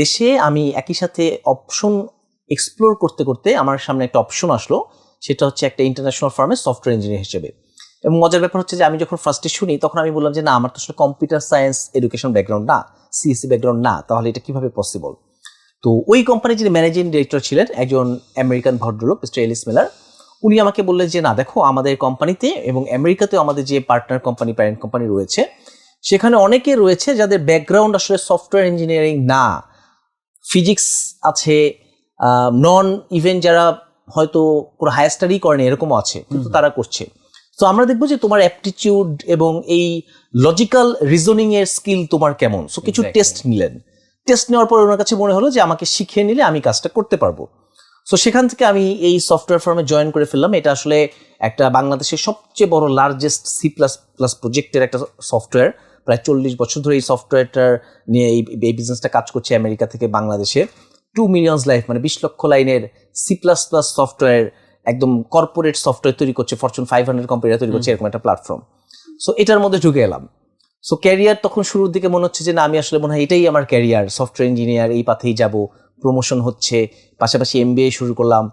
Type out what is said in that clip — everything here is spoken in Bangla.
দেশে আমি একই সাথে অপশন এক্সপ্লোর করতে করতে আমার সামনে একটা অপশন আসলো। সেটা হচ্ছে একটা ইন্টারন্যাশনাল ফার্মে সফটওয়্যার ইঞ্জিনিয়ার হিসেবে। এবং মজার ব্যাপার হচ্ছে যে আমি যখন ফার্স্টে শুনি, তখন আমি বললাম যে, না, আমার তো আসলে কম্পিউটার সায়েন্স এডুকেশন ব্যাকগ্রাউন্ড না সিএসসি ব্যাকগ্রাউন্ড না, তাহলে এটা কীভাবে পসিবল তো ওই কোম্পানির যিনি ম্যানেজিং ডিরেক্টর ছিলেন, একজন আমেরিকান ভদ্রলোক মিস্টার এলিস মেলার উনি আমাকে বললেন যে, না, দেখো, আমাদের কোম্পানিতে এবং আমেরিকাতেও আমাদের যে পার্টনার কোম্পানি প্যারেন্ট কোম্পানি রয়েছে, সেখানে অনেকে রয়েছে যাদের ব্যাকগ্রাউন্ড আসলে সফটওয়্যার ইঞ্জিনিয়ারিং না। ফিজিক্স আছে নন ইভেন যারা হয়তো কোনো হায়ার স্টাডি করেনি এরকমও আছে কিন্তু তারা করছে। তো আমরা দেখব যে তোমার অ্যাপটিটিউড এবং এই লজিক্যাল রিজনিং এর স্কিল তোমার কেমন। সো কিছু টেস্ট নিলেন। টেস্ট নেওয়ার পর ওনার কাছে মনে হলো যে আমাকে শিখিয়ে নিলে আমি কাজটা করতে পারব। সো সেখান থেকে আমি এই সফটওয়্যার ফার্মে জয়েন করে ফেললাম। এটা আসলে একটা বাংলাদেশের সবচেয়ে বড় লার্জেস্ট সি প্লাস প্লাস প্রজেক্টের একটা সফটওয়্যার প্রায় চল্লিশ বছর ধরে এই সফটওয়্যারটার নিয়ে এই এই বিজনেসটা কাজ করছে আমেরিকা থেকে বাংলাদেশে। টু মিলিয়ন্স লাইফ মানে বিশ লক্ষ লাইনের সি প্লাস প্লাস সফটওয়্যার একদম কর্পোরেট সফটওয়্যার তৈরি করছে ফরচুন ফাইভ হান্ড্রেড কোম্পানিরা তৈরি করছে এরকম একটা প্ল্যাটফর্ম সো এটার মধ্যে ঢুকে এলাম। সো ক্যারিয়ার তখন শুরুর দিকে মনে হচ্ছে যে না আমি আসলে মনে হয় এটাই আমার ক্যারিয়ার সফটওয়্যার ইঞ্জিনিয়ার এই পাথেই যাব প্রমোশন হচ্ছে পাশাপাশি এমবিএ শুরু করলাম।